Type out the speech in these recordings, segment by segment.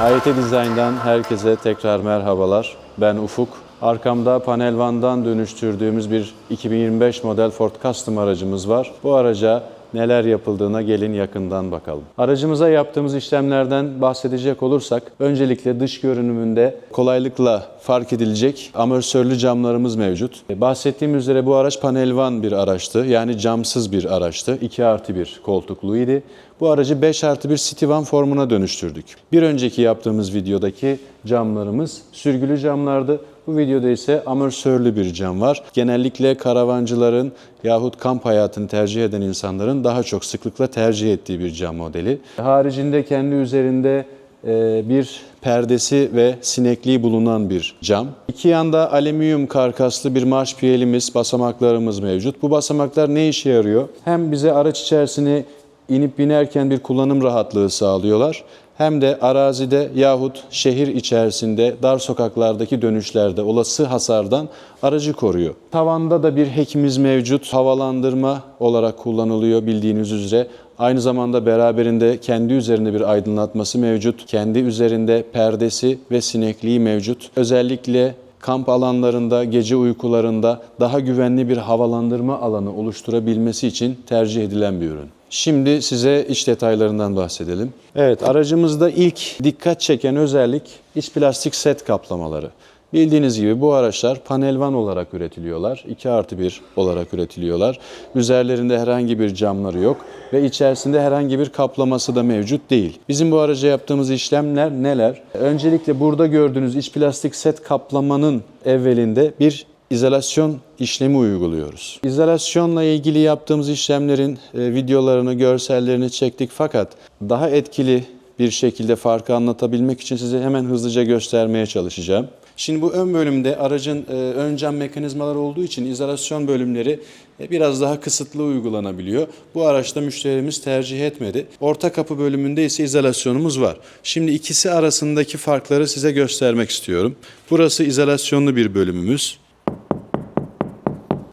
AYT Design'dan herkese tekrar merhabalar. Ben Ufuk. Arkamda Panel One'dan dönüştürdüğümüz bir 2025 model Ford Custom aracımız var. Bu araca neler yapıldığına gelin yakından bakalım. Aracımıza yaptığımız işlemlerden bahsedecek olursak öncelikle dış görünümünde kolaylıkla fark edilecek amortisörlü camlarımız mevcut. Bahsettiğim üzere bu araç panel van bir araçtı. Yani camsız bir araçtı. 2 artı 1 koltukluydu. Bu aracı 5 artı 1 City Van formuna dönüştürdük. Bir önceki yaptığımız videodaki camlarımız sürgülü camlardı. Bu videoda ise amortisörlü bir cam var. Genellikle karavancıların yahut kamp hayatını tercih eden insanların daha çok sıklıkla tercih ettiği bir cam modeli. Haricinde kendi üzerinde e, bir perdesi ve sinekliği bulunan bir cam. İki yanda alüminyum karkaslı bir marş piyelimiz, basamaklarımız mevcut. Bu basamaklar ne işe yarıyor? Hem bize araç içerisine inip binerken bir kullanım rahatlığı sağlıyorlar. Hem de arazide yahut şehir içerisinde dar sokaklardaki dönüşlerde olası hasardan aracı koruyor. Tavanda da bir hekimiz mevcut. Havalandırma olarak kullanılıyor bildiğiniz üzere. Aynı zamanda beraberinde kendi üzerinde bir aydınlatması mevcut. Kendi üzerinde perdesi ve sinekliği mevcut. Özellikle kamp alanlarında, gece uykularında daha güvenli bir havalandırma alanı oluşturabilmesi için tercih edilen bir ürün. Şimdi size iç detaylarından bahsedelim. Evet, aracımızda ilk dikkat çeken özellik iç plastik set kaplamaları. Bildiğiniz gibi bu araçlar panel van olarak üretiliyorlar. 2 artı 1 olarak üretiliyorlar. Üzerlerinde herhangi bir camları yok ve içerisinde herhangi bir kaplaması da mevcut değil. Bizim bu araca yaptığımız işlemler neler? Öncelikle burada gördüğünüz iç plastik set kaplamanın evvelinde bir izolasyon işlemi uyguluyoruz. İzolasyonla ilgili yaptığımız işlemlerin e, videolarını, görsellerini çektik fakat daha etkili bir şekilde farkı anlatabilmek için size hemen hızlıca göstermeye çalışacağım. Şimdi bu ön bölümde aracın e, ön cam mekanizmaları olduğu için izolasyon bölümleri e, biraz daha kısıtlı uygulanabiliyor. Bu araçta müşterimiz tercih etmedi. Orta kapı bölümünde ise izolasyonumuz var. Şimdi ikisi arasındaki farkları size göstermek istiyorum. Burası izolasyonlu bir bölümümüz.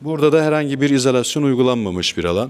Burada da herhangi bir izolasyon uygulanmamış bir alan.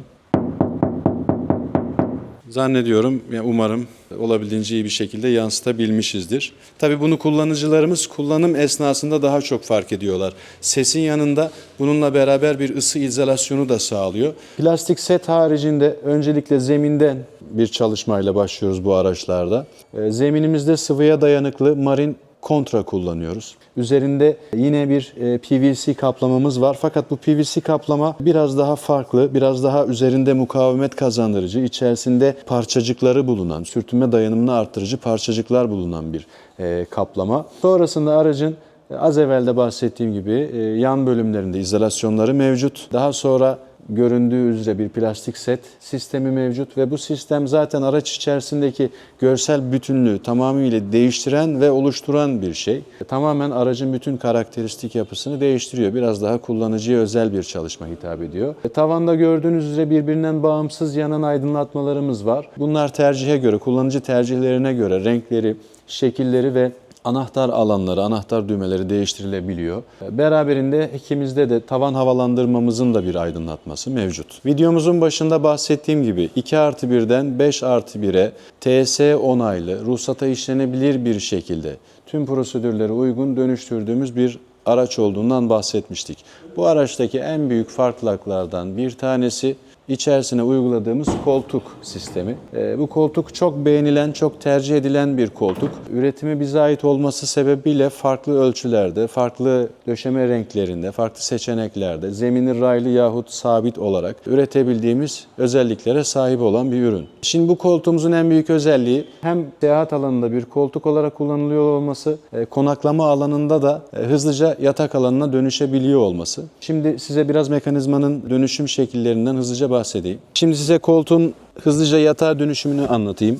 Zannediyorum, umarım olabildiğince iyi bir şekilde yansıtabilmişizdir. Tabii bunu kullanıcılarımız kullanım esnasında daha çok fark ediyorlar. Sesin yanında bununla beraber bir ısı izolasyonu da sağlıyor. Plastik set haricinde öncelikle zeminden bir çalışmayla başlıyoruz bu araçlarda. Ee, Zeminimizde sıvıya dayanıklı marin kontra kullanıyoruz. Üzerinde yine bir e, PVC kaplamamız var fakat bu PVC kaplama biraz daha farklı, biraz daha üzerinde mukavemet kazandırıcı, içerisinde parçacıkları bulunan, sürtünme dayanımını arttırıcı parçacıklar bulunan bir e, kaplama. Sonrasında aracın e, az evvel de bahsettiğim gibi yan bölümlerinde izolasyonları mevcut. Daha sonra göründüğü üzere bir plastik set sistemi mevcut ve bu sistem zaten araç içerisindeki görsel bütünlüğü tamamıyla değiştiren ve oluşturan bir şey. Tamamen aracın bütün karakteristik yapısını değiştiriyor. Biraz daha kullanıcıya özel bir çalışma hitap ediyor. E, Tavanda gördüğünüz üzere birbirinden bağımsız yanan aydınlatmalarımız var. Bunlar tercihe göre, kullanıcı tercihlerine göre renkleri, şekilleri ve Anahtar alanları, anahtar düğmeleri değiştirilebiliyor. Beraberinde ikimizde de tavan havalandırmamızın da bir aydınlatması mevcut. Videomuzun başında bahsettiğim gibi 2 artı 1'den 5 artı 1'e TS onaylı, ruhsata işlenebilir bir şekilde tüm prosedürlere uygun dönüştürdüğümüz bir araç olduğundan bahsetmiştik. Bu araçtaki en büyük farklılıklardan bir tanesi içerisine uyguladığımız koltuk sistemi. Ee, bu koltuk çok beğenilen, çok tercih edilen bir koltuk. Üretimi bize ait olması sebebiyle farklı ölçülerde, farklı döşeme renklerinde, farklı seçeneklerde, zemini raylı yahut sabit olarak üretebildiğimiz özelliklere sahip olan bir ürün. Şimdi bu koltuğumuzun en büyük özelliği hem seyahat alanında bir koltuk olarak kullanılıyor olması, e, konaklama alanında da e, hızlıca yatak alanına dönüşebiliyor olması. Şimdi size biraz mekanizmanın dönüşüm şekillerinden hızlıca bahsedeyim. Şimdi size koltuğun hızlıca yatağa dönüşümünü anlatayım.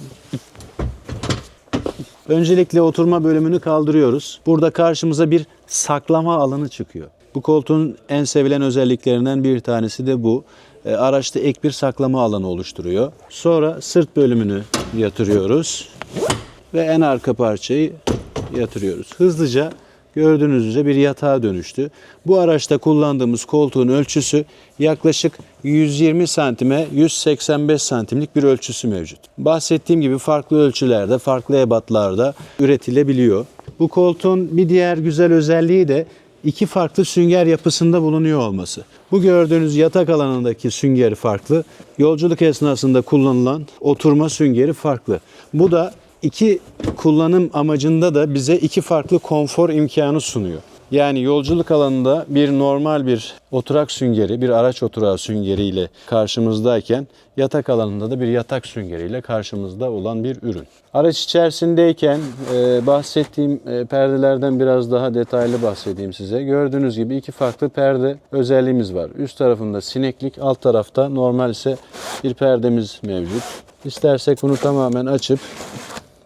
Öncelikle oturma bölümünü kaldırıyoruz. Burada karşımıza bir saklama alanı çıkıyor. Bu koltuğun en sevilen özelliklerinden bir tanesi de bu. E, Araçta ek bir saklama alanı oluşturuyor. Sonra sırt bölümünü yatırıyoruz ve en arka parçayı yatırıyoruz. Hızlıca gördüğünüz üzere bir yatağa dönüştü. Bu araçta kullandığımız koltuğun ölçüsü yaklaşık 120 santime 185 santimlik bir ölçüsü mevcut. Bahsettiğim gibi farklı ölçülerde, farklı ebatlarda üretilebiliyor. Bu koltuğun bir diğer güzel özelliği de iki farklı sünger yapısında bulunuyor olması. Bu gördüğünüz yatak alanındaki süngeri farklı, yolculuk esnasında kullanılan oturma süngeri farklı. Bu da iki kullanım amacında da bize iki farklı konfor imkanı sunuyor. Yani yolculuk alanında bir normal bir oturak süngeri, bir araç oturağı süngeriyle karşımızdayken yatak alanında da bir yatak süngeriyle karşımızda olan bir ürün. Araç içerisindeyken e, bahsettiğim e, perdelerden biraz daha detaylı bahsedeyim size. Gördüğünüz gibi iki farklı perde özelliğimiz var. Üst tarafında sineklik, alt tarafta normal ise bir perdemiz mevcut. İstersek bunu tamamen açıp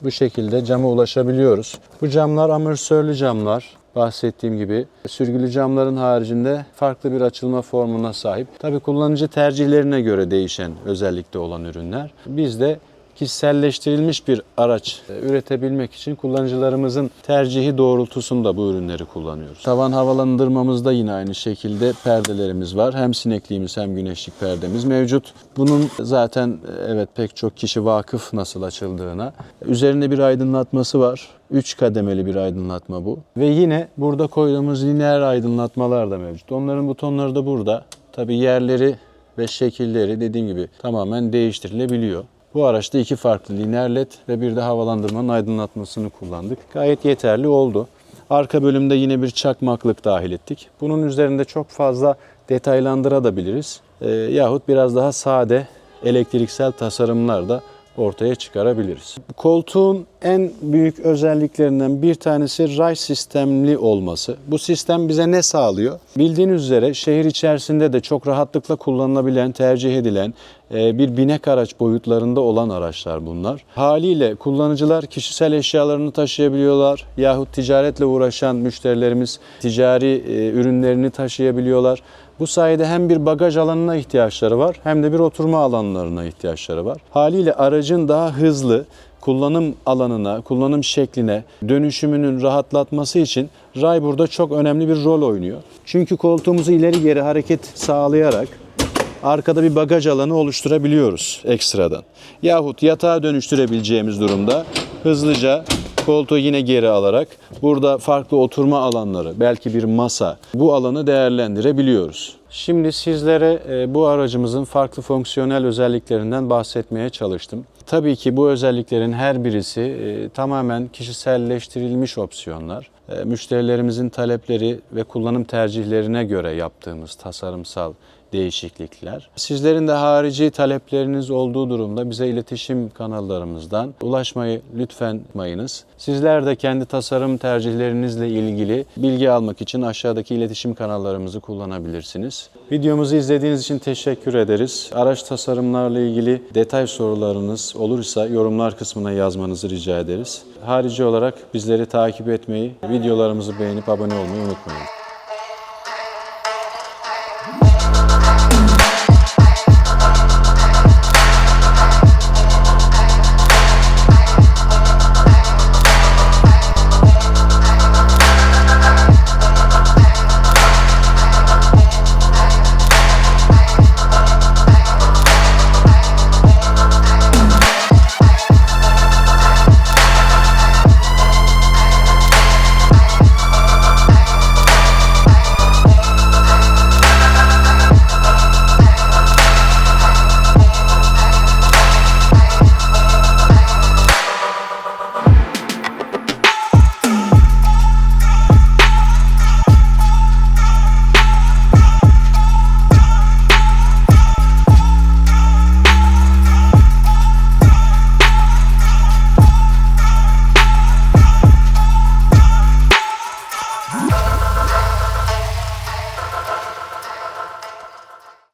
bu şekilde cama ulaşabiliyoruz. Bu camlar amortisörlü camlar. Bahsettiğim gibi sürgülü camların haricinde farklı bir açılma formuna sahip. Tabi kullanıcı tercihlerine göre değişen özellikte olan ürünler. Biz de kişiselleştirilmiş bir araç e, üretebilmek için kullanıcılarımızın tercihi doğrultusunda bu ürünleri kullanıyoruz. Tavan havalandırmamızda yine aynı şekilde perdelerimiz var. Hem sinekliğimiz hem güneşlik perdemiz mevcut. Bunun zaten e, evet pek çok kişi vakıf nasıl açıldığına. Üzerinde bir aydınlatması var. 3 kademeli bir aydınlatma bu. Ve yine burada koyduğumuz lineer aydınlatmalar da mevcut. Onların butonları da burada. Tabi yerleri ve şekilleri dediğim gibi tamamen değiştirilebiliyor. Bu araçta iki farklı lineer led ve bir de havalandırmanın aydınlatmasını kullandık. Gayet yeterli oldu. Arka bölümde yine bir çakmaklık dahil ettik. Bunun üzerinde çok fazla detaylandırabiliriz. Ee, yahut biraz daha sade elektriksel tasarımlar da ortaya çıkarabiliriz. Koltuğun en büyük özelliklerinden bir tanesi ray sistemli olması. Bu sistem bize ne sağlıyor? Bildiğiniz üzere şehir içerisinde de çok rahatlıkla kullanılabilen, tercih edilen e, bir binek araç boyutlarında olan araçlar bunlar. Haliyle kullanıcılar kişisel eşyalarını taşıyabiliyorlar yahut ticaretle uğraşan müşterilerimiz ticari e, ürünlerini taşıyabiliyorlar. Bu sayede hem bir bagaj alanına ihtiyaçları var hem de bir oturma alanlarına ihtiyaçları var. Haliyle aracın daha hızlı kullanım alanına, kullanım şekline, dönüşümünün rahatlatması için ray burada çok önemli bir rol oynuyor. Çünkü koltuğumuzu ileri geri hareket sağlayarak arkada bir bagaj alanı oluşturabiliyoruz ekstradan. Yahut yatağa dönüştürebileceğimiz durumda hızlıca koltuğu yine geri alarak burada farklı oturma alanları, belki bir masa bu alanı değerlendirebiliyoruz. Şimdi sizlere e, bu aracımızın farklı fonksiyonel özelliklerinden bahsetmeye çalıştım. Tabii ki bu özelliklerin her birisi e, tamamen kişiselleştirilmiş opsiyonlar. E, Müşterilerimizin talepleri ve kullanım tercihlerine göre yaptığımız tasarımsal değişiklikler. Sizlerin de harici talepleriniz olduğu durumda bize iletişim kanallarımızdan ulaşmayı lütfen mayınız. Sizler de kendi tasarım tercihlerinizle ilgili bilgi almak için aşağıdaki iletişim kanallarımızı kullanabilirsiniz. Videomuzu izlediğiniz için teşekkür ederiz. Araç tasarımlarla ilgili detay sorularınız olursa yorumlar kısmına yazmanızı rica ederiz. Harici olarak bizleri takip etmeyi, videolarımızı beğenip abone olmayı unutmayın.